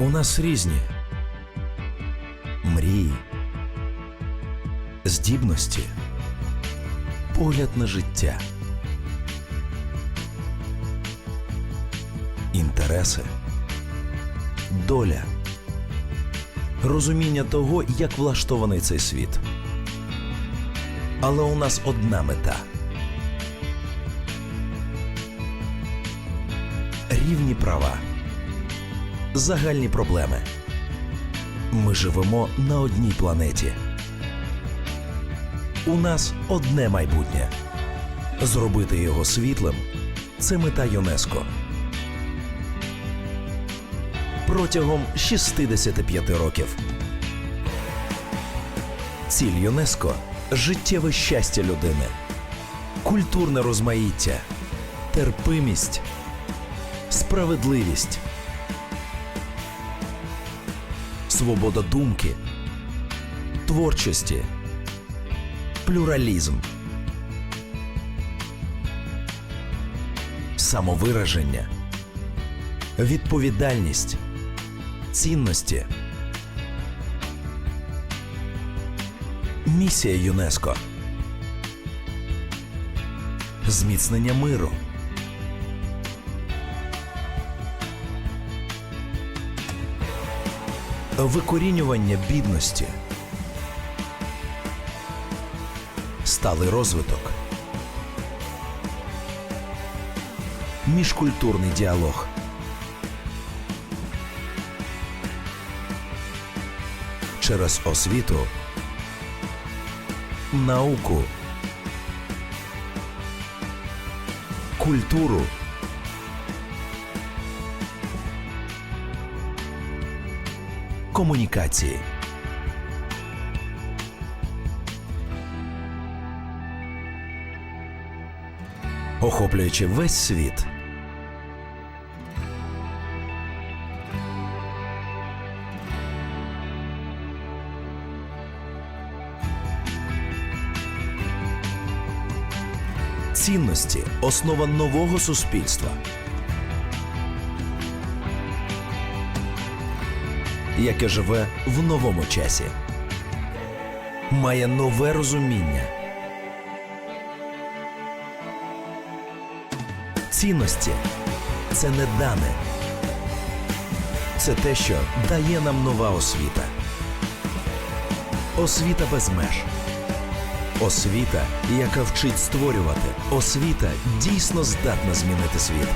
У нас різні мрії, здібності, погляд на життя, інтереси, доля, розуміння того, як влаштований цей світ. Але у нас одна мета. Рівні права загальні проблеми. Ми живемо на одній планеті. У нас одне майбутнє. Зробити його світлим це мета ЮНЕСКО. Протягом 65 років. Ціль ЮНЕСКО життєве щастя людини, культурне розмаїття, терпимість, справедливість свобода думки, творчості, плюралізм, самовираження, відповідальність, цінності. Місія ЮНЕСКО. Зміцнення миру. Викорінювання бідності, сталий розвиток, міжкультурний діалог. Через освіту, науку, культуру. Комунікації. Охоплюючи весь світ. Цінності основа нового суспільства. Яке живе в новому часі, має нове розуміння. Цінності це не дане, це те, що дає нам нова освіта. Освіта без меж. Освіта, яка вчить створювати. Освіта дійсно здатна змінити світ.